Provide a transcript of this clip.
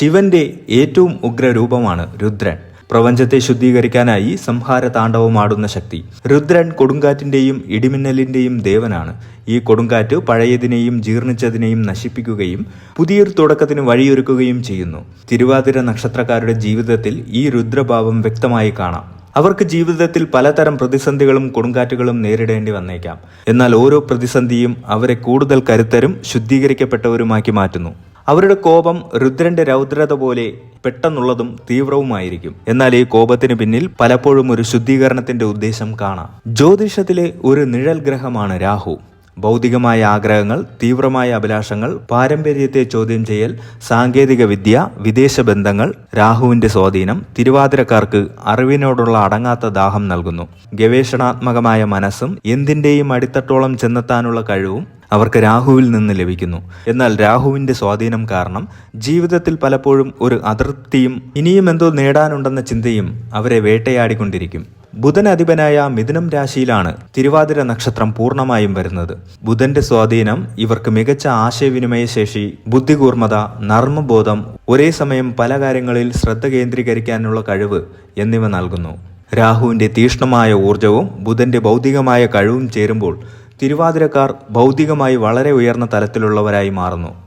ശിവന്റെ ഏറ്റവും ഉഗ്രരൂപമാണ് രുദ്രൻ. പ്രപഞ്ചത്തെ ശുദ്ധീകരിക്കാനായി സംഹാര താണ്ഡവമാടുന്ന ശക്തി. രുദ്രൻ കൊടുങ്കാറ്റിന്റെയും ഇടിമിന്നലിന്റെയും ദേവനാണ്. ഈ കൊടുങ്കാറ്റ് പഴയതിനെയും ജീർണിച്ചതിനെയും നശിപ്പിക്കുകയും പുതിയൊരു തുടക്കത്തിന് വഴിയൊരുക്കുകയും ചെയ്യുന്നു. തിരുവാതിര നക്ഷത്രക്കാരുടെ ജീവിതത്തിൽ ഈ രുദ്രഭാവം വ്യക്തമായി കാണാം. അവർക്ക് ജീവിതത്തിൽ പലതരം പ്രതിസന്ധികളും കൊടുങ്കാറ്റുകളും നേരിടേണ്ടി വന്നേക്കാം. എന്നാൽ ഓരോ പ്രതിസന്ധിയും അവരെ കൂടുതൽ കരുത്തരും ശുദ്ധീകരിക്കപ്പെട്ടവരുമാക്കി മാറ്റുന്നു. അവരുടെ കോപം രുദ്രന്റെ രൗദ്രത പോലെ പെട്ടെന്നുള്ളതും തീവ്രവുമായിരിക്കും. എന്നാൽ ഈ കോപത്തിന് പിന്നിൽ പലപ്പോഴും ഒരു ശുദ്ധീകരണത്തിന്റെ ഉദ്ദേശം കാണാം. ജ്യോതിഷത്തിലെ ഒരു നിഴൽ ഗ്രഹമാണ് രാഹു. ഭൗതികമായ ആഗ്രഹങ്ങൾ തീവ്രമായ അഭിലാഷങ്ങൾ പാരമ്പര്യത്തെ ചോദ്യം ചെയ്യൽ സാങ്കേതിക വിദ്യ വിദേശ ബന്ധങ്ങൾ രാഹുവിന്റെ സ്വാധീനം തിരുവാതിരക്കാർക്ക് അറിവിനോടുള്ള അടങ്ങാത്ത ദാഹം നൽകുന്നു. ഗവേഷണാത്മകമായ മനസ്സും എന്തിന്റെയും അടിത്തട്ടോളം ചെന്നെത്താനുള്ള കഴിവും അവർക്ക് രാഹുവിൽ നിന്ന് ലഭിക്കുന്നു. എന്നാൽ രാഹുവിന്റെ സ്വാധീനം കാരണം ജീവിതത്തിൽ പലപ്പോഴും ഒരു അതൃപ്തിയും ഇനിയും എന്തോ നേടാനുണ്ടെന്ന ചിന്തയും അവരെ വേട്ടയാടിക്കൊണ്ടിരിക്കും. ബുധൻ അധിപനായ മിഥുനം രാശിയിലാണ് തിരുവാതിര നക്ഷത്രം പൂർണമായും വരുന്നത്. ബുധന്റെ സ്വാധീനം ഇവർക്ക് മികച്ച ആശയവിനിമയ ശേഷി ബുദ്ധികൂർമ്മത നർമ്മബോധം ഒരേ സമയം പല കാര്യങ്ങളിൽ ശ്രദ്ധ കേന്ദ്രീകരിക്കാനുള്ള കഴിവ് എന്നിവ നൽകുന്നു. രാഹുവിന്റെ തീഷ്ണമായ ഊർജവും ബുധന്റെ ഭൗതികമായ കഴിവും ചേരുമ്പോൾ തിരുവാതിരക്കാർ ഭൗതികമായി വളരെ ഉയർന്ന തലത്തിലുള്ളവരായി മാറുന്നു.